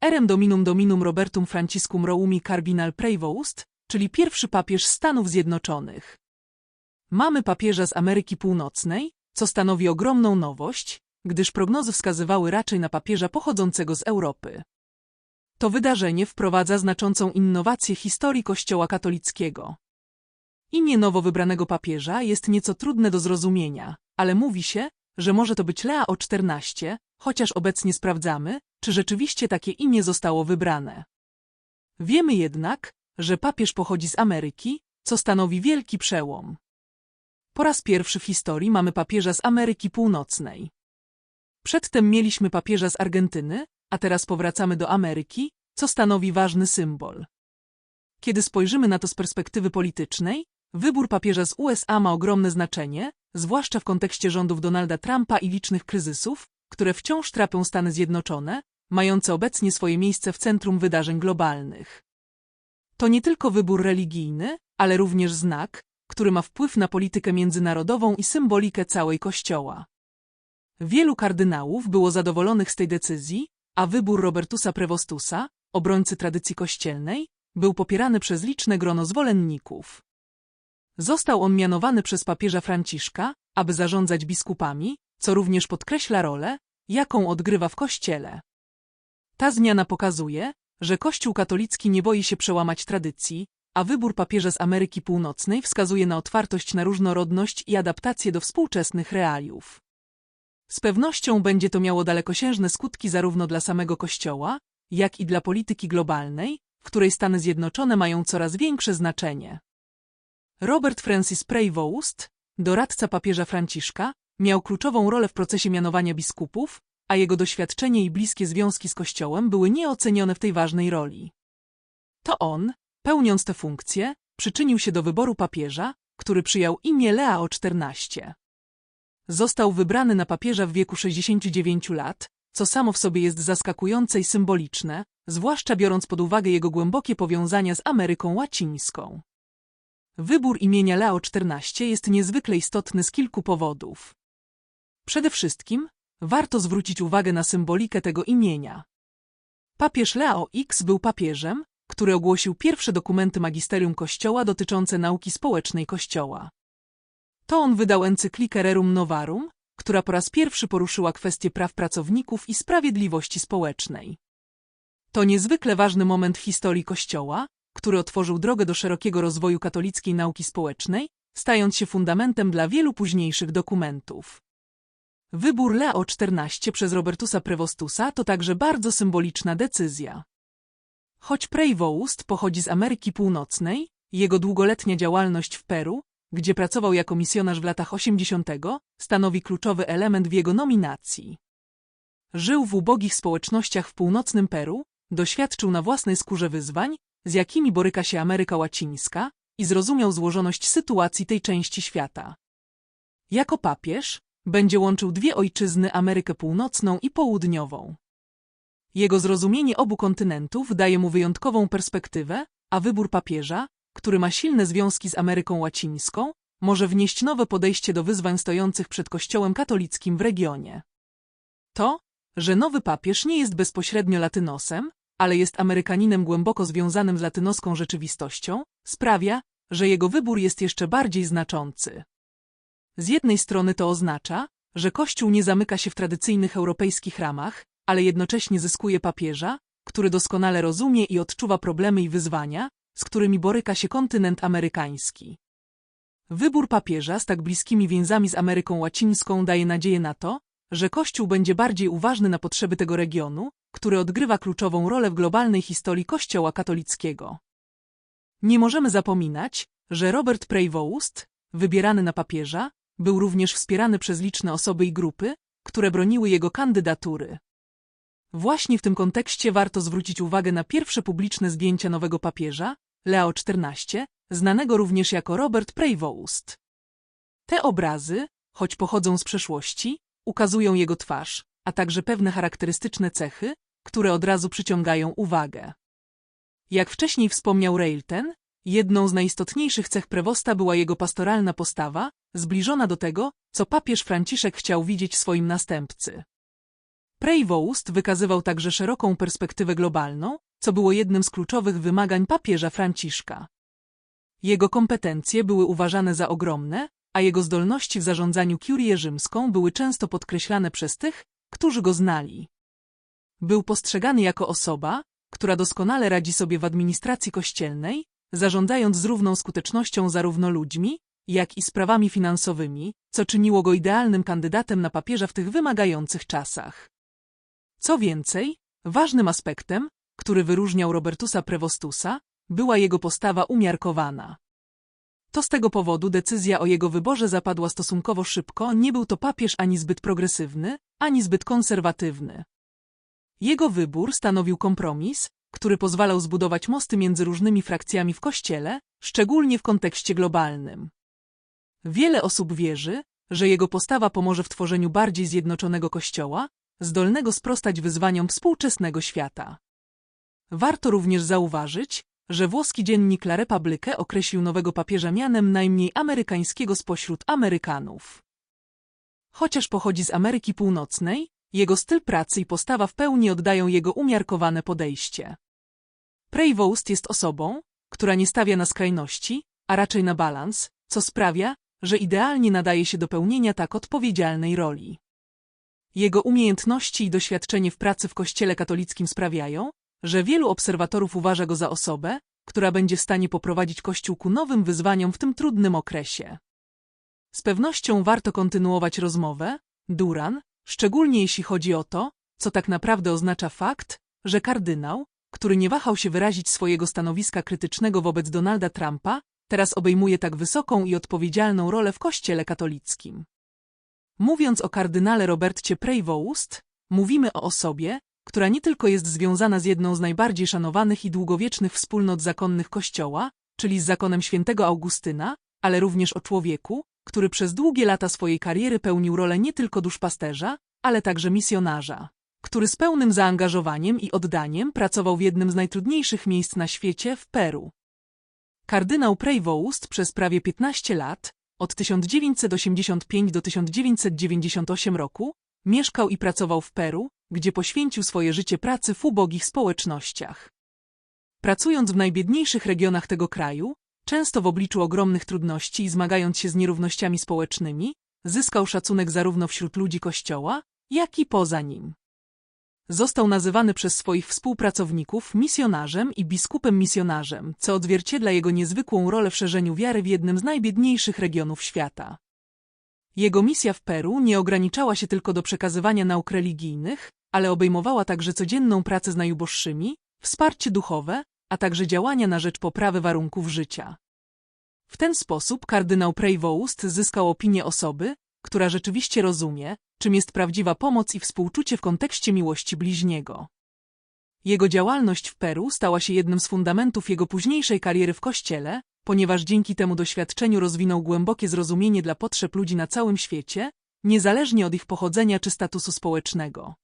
Erem Dominum Dominum Robertum Franciscum Roumi Cardinal Prevost, czyli pierwszy papież Stanów Zjednoczonych. Mamy papieża z Ameryki Północnej, co stanowi ogromną nowość, gdyż prognozy wskazywały raczej na papieża pochodzącego z Europy. To wydarzenie wprowadza znaczącą innowację historii Kościoła katolickiego. Imię nowo wybranego papieża jest nieco trudne do zrozumienia, ale mówi się, że może to być Lea o 14, chociaż obecnie sprawdzamy, czy rzeczywiście takie imię zostało wybrane. Wiemy jednak, że papież pochodzi z Ameryki, co stanowi wielki przełom. Po raz pierwszy w historii mamy papieża z Ameryki Północnej. Przedtem mieliśmy papieża z Argentyny, a teraz powracamy do Ameryki, co stanowi ważny symbol. Kiedy spojrzymy na to z perspektywy politycznej, wybór papieża z USA ma ogromne znaczenie, zwłaszcza w kontekście rządów Donalda Trumpa i licznych kryzysów, które wciąż trapią Stany Zjednoczone, mające obecnie swoje miejsce w centrum wydarzeń globalnych. To nie tylko wybór religijny, ale również znak, który ma wpływ na politykę międzynarodową i symbolikę całej Kościoła. Wielu kardynałów było zadowolonych z tej decyzji, a wybór Robertusa Prevostusa, obrońcy tradycji kościelnej, był popierany przez liczne grono zwolenników. Został on mianowany przez papieża Franciszka, aby zarządzać biskupami, co również podkreśla rolę, jaką odgrywa w Kościele. Ta zmiana pokazuje, że Kościół katolicki nie boi się przełamać tradycji, a wybór papieża z Ameryki Północnej wskazuje na otwartość na różnorodność i adaptację do współczesnych realiów. Z pewnością będzie to miało dalekosiężne skutki zarówno dla samego Kościoła, jak i dla polityki globalnej, w której Stany Zjednoczone mają coraz większe znaczenie. Robert Francis Prevost, doradca papieża Franciszka, miał kluczową rolę w procesie mianowania biskupów, a jego doświadczenie i bliskie związki z Kościołem były nieocenione w tej ważnej roli. To on, pełniąc tę funkcję, przyczynił się do wyboru papieża, który przyjął imię Lea o XIV. Został wybrany na papieża w wieku 69 lat, co samo w sobie jest zaskakujące i symboliczne, zwłaszcza biorąc pod uwagę jego głębokie powiązania z Ameryką Łacińską. Wybór imienia Leo XIV jest niezwykle istotny z kilku powodów. Przede wszystkim, warto zwrócić uwagę na symbolikę tego imienia. Papież Leo X był papieżem, który ogłosił pierwsze dokumenty magisterium Kościoła dotyczące nauki społecznej Kościoła. To on wydał encyklikę Rerum Novarum, która po raz pierwszy poruszyła kwestie praw pracowników i sprawiedliwości społecznej. To niezwykle ważny moment w historii Kościoła, który otworzył drogę do szerokiego rozwoju katolickiej nauki społecznej, stając się fundamentem dla wielu późniejszych dokumentów. Wybór Leo XIV przez Robertusa Prevostusa to także bardzo symboliczna decyzja. Choć Prevost pochodzi z Ameryki Północnej, jego długoletnia działalność w Peru, gdzie pracował jako misjonarz w latach 80., stanowi kluczowy element w jego nominacji. Żył w ubogich społecznościach w północnym Peru, doświadczył na własnej skórze wyzwań, z jakimi boryka się Ameryka Łacińska i zrozumiał złożoność sytuacji tej części świata. Jako papież będzie łączył dwie ojczyzny Amerykę Północną i Południową. Jego zrozumienie obu kontynentów daje mu wyjątkową perspektywę, a wybór papieża, który ma silne związki z Ameryką Łacińską, może wnieść nowe podejście do wyzwań stojących przed Kościołem katolickim w regionie. To, że nowy papież nie jest bezpośrednio latynosem, ale jest Amerykaninem głęboko związanym z latynoską rzeczywistością, sprawia, że jego wybór jest jeszcze bardziej znaczący. Z jednej strony to oznacza, że Kościół nie zamyka się w tradycyjnych europejskich ramach, ale jednocześnie zyskuje papieża, który doskonale rozumie i odczuwa problemy i wyzwania, z którymi boryka się kontynent amerykański. Wybór papieża z tak bliskimi więzami z Ameryką Łacińską daje nadzieję na to, że Kościół będzie bardziej uważny na potrzeby tego regionu, który odgrywa kluczową rolę w globalnej historii Kościoła katolickiego. Nie możemy zapominać, że Robert Prevost, wybierany na papieża, był również wspierany przez liczne osoby i grupy, które broniły jego kandydatury. Właśnie w tym kontekście warto zwrócić uwagę na pierwsze publiczne zdjęcia nowego papieża, Leo XIV, znanego również jako Robert Prevost. Te obrazy, choć pochodzą z przeszłości, ukazują jego twarz, a także pewne charakterystyczne cechy, które od razu przyciągają uwagę. Jak wcześniej wspomniał Reilten, jedną z najistotniejszych cech Prewosta była jego pastoralna postawa, zbliżona do tego, co papież Franciszek chciał widzieć swoim następcy. Prevost wykazywał także szeroką perspektywę globalną, co było jednym z kluczowych wymagań papieża Franciszka. Jego kompetencje były uważane za ogromne, a jego zdolności w zarządzaniu kurię rzymską były często podkreślane przez tych, którzy go znali. Był postrzegany jako osoba, która doskonale radzi sobie w administracji kościelnej, zarządzając z równą skutecznością zarówno ludźmi, jak i sprawami finansowymi, co czyniło go idealnym kandydatem na papieża w tych wymagających czasach. Co więcej, ważnym aspektem, który wyróżniał Robertusa Prevostusa, była jego postawa umiarkowana. To z tego powodu decyzja o jego wyborze zapadła stosunkowo szybko, nie był to papież ani zbyt progresywny, ani zbyt konserwatywny. Jego wybór stanowił kompromis, który pozwalał zbudować mosty między różnymi frakcjami w Kościele, szczególnie w kontekście globalnym. Wiele osób wierzy, że jego postawa pomoże w tworzeniu bardziej zjednoczonego Kościoła, zdolnego sprostać wyzwaniom współczesnego świata. Warto również zauważyć, że włoski dziennik La Repubblica określił nowego papieża mianem najmniej amerykańskiego spośród Amerykanów. Chociaż pochodzi z Ameryki Północnej, jego styl pracy i postawa w pełni oddają jego umiarkowane podejście. Prevost jest osobą, która nie stawia na skrajności, a raczej na balans, co sprawia, że idealnie nadaje się do pełnienia tak odpowiedzialnej roli. Jego umiejętności i doświadczenie w pracy w Kościele katolickim sprawiają, że wielu obserwatorów uważa go za osobę, która będzie w stanie poprowadzić Kościół ku nowym wyzwaniom w tym trudnym okresie. Z pewnością warto kontynuować rozmowę, Duran, szczególnie jeśli chodzi o to, co tak naprawdę oznacza fakt, że kardynał, który nie wahał się wyrazić swojego stanowiska krytycznego wobec Donalda Trumpa, teraz obejmuje tak wysoką i odpowiedzialną rolę w Kościele katolickim. Mówiąc o kardynale Robercie Prevost, mówimy o osobie, która nie tylko jest związana z jedną z najbardziej szanowanych i długowiecznych wspólnot zakonnych Kościoła, czyli z zakonem świętego Augustyna, ale również o człowieku, który przez długie lata swojej kariery pełnił rolę nie tylko duszpasterza, ale także misjonarza, który z pełnym zaangażowaniem i oddaniem pracował w jednym z najtrudniejszych miejsc na świecie, w Peru. Kardynał Prevost przez prawie 15 lat, od 1985 do 1998 roku, mieszkał i pracował w Peru, gdzie poświęcił swoje życie pracy w ubogich społecznościach. Pracując w najbiedniejszych regionach tego kraju, często w obliczu ogromnych trudności i zmagając się z nierównościami społecznymi, zyskał szacunek zarówno wśród ludzi Kościoła, jak i poza nim. Został nazywany przez swoich współpracowników misjonarzem i biskupem misjonarzem, co odzwierciedla jego niezwykłą rolę w szerzeniu wiary w jednym z najbiedniejszych regionów świata. Jego misja w Peru nie ograniczała się tylko do przekazywania nauk religijnych, ale obejmowała także codzienną pracę z najuboższymi, wsparcie duchowe, a także działania na rzecz poprawy warunków życia. W ten sposób kardynał Prevost zyskał opinię osoby, która rzeczywiście rozumie, czym jest prawdziwa pomoc i współczucie w kontekście miłości bliźniego. Jego działalność w Peru stała się jednym z fundamentów jego późniejszej kariery w kościele, ponieważ dzięki temu doświadczeniu rozwinął głębokie zrozumienie dla potrzeb ludzi na całym świecie, niezależnie od ich pochodzenia czy statusu społecznego.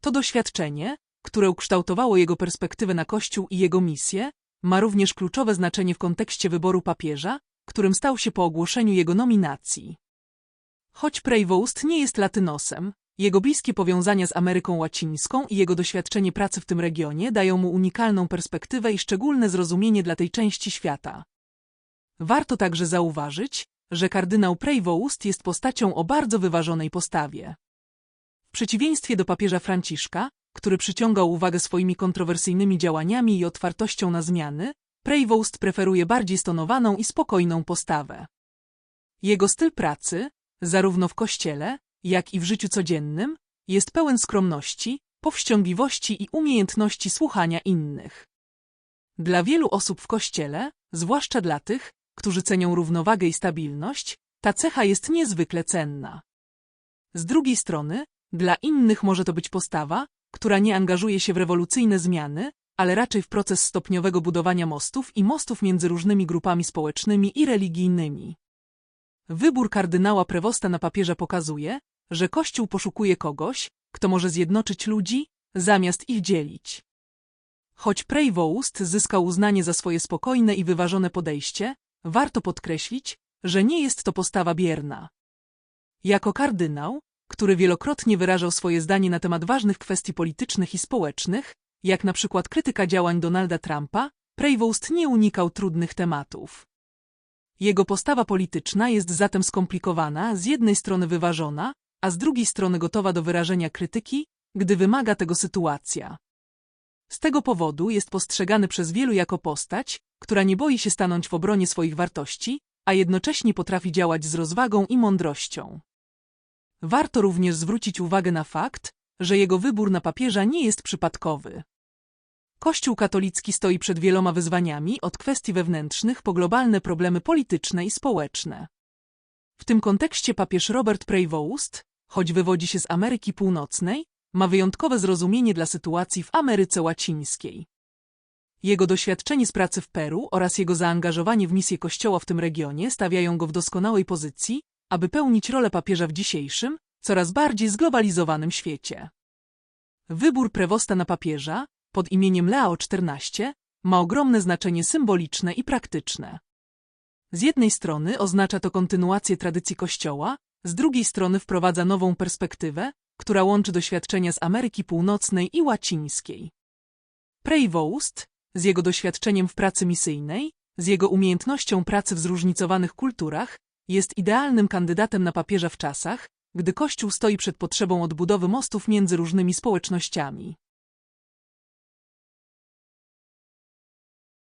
To doświadczenie, które ukształtowało jego perspektywę na Kościół i jego misję, ma również kluczowe znaczenie w kontekście wyboru papieża, którym stał się po ogłoszeniu jego nominacji. Choć Prevost nie jest latynosem, jego bliskie powiązania z Ameryką Łacińską i jego doświadczenie pracy w tym regionie dają mu unikalną perspektywę i szczególne zrozumienie dla tej części świata. Warto także zauważyć, że kardynał Prevost jest postacią o bardzo wyważonej postawie. Przeciwieństwie do papieża Franciszka, który przyciągał uwagę swoimi kontrowersyjnymi działaniami i otwartością na zmiany, Prevost preferuje bardziej stonowaną i spokojną postawę. Jego styl pracy, zarówno w kościele, jak i w życiu codziennym, jest pełen skromności, powściągliwości i umiejętności słuchania innych. Dla wielu osób w kościele, zwłaszcza dla tych, którzy cenią równowagę i stabilność, ta cecha jest niezwykle cenna. Z drugiej strony, dla innych może to być postawa, która nie angażuje się w rewolucyjne zmiany, ale raczej w proces stopniowego budowania mostów i mostów między różnymi grupami społecznymi i religijnymi. Wybór kardynała Prewosta na papieża pokazuje, że Kościół poszukuje kogoś, kto może zjednoczyć ludzi, zamiast ich dzielić. Choć Prevost zyskał uznanie za swoje spokojne i wyważone podejście, warto podkreślić, że nie jest to postawa bierna. Jako kardynał, który wielokrotnie wyrażał swoje zdanie na temat ważnych kwestii politycznych i społecznych, jak na przykład krytyka działań Donalda Trumpa, Prevost nie unikał trudnych tematów. Jego postawa polityczna jest zatem skomplikowana, z jednej strony wyważona, a z drugiej strony gotowa do wyrażenia krytyki, gdy wymaga tego sytuacja. Z tego powodu jest postrzegany przez wielu jako postać, która nie boi się stanąć w obronie swoich wartości, a jednocześnie potrafi działać z rozwagą i mądrością. Warto również zwrócić uwagę na fakt, że jego wybór na papieża nie jest przypadkowy. Kościół katolicki stoi przed wieloma wyzwaniami, od kwestii wewnętrznych po globalne problemy polityczne i społeczne. W tym kontekście papież Robert Prevost, choć wywodzi się z Ameryki Północnej, ma wyjątkowe zrozumienie dla sytuacji w Ameryce Łacińskiej. Jego doświadczenie z pracy w Peru oraz jego zaangażowanie w misję Kościoła w tym regionie stawiają go w doskonałej pozycji, aby pełnić rolę papieża w dzisiejszym, coraz bardziej zglobalizowanym świecie. Wybór prewosta na papieża, pod imieniem Leo XIV, ma ogromne znaczenie symboliczne i praktyczne. Z jednej strony oznacza to kontynuację tradycji Kościoła, z drugiej strony wprowadza nową perspektywę, która łączy doświadczenia z Ameryki Północnej i Łacińskiej. Prevost, z jego doświadczeniem w pracy misyjnej, z jego umiejętnością pracy w zróżnicowanych kulturach, jest idealnym kandydatem na papieża w czasach, gdy Kościół stoi przed potrzebą odbudowy mostów między różnymi społecznościami.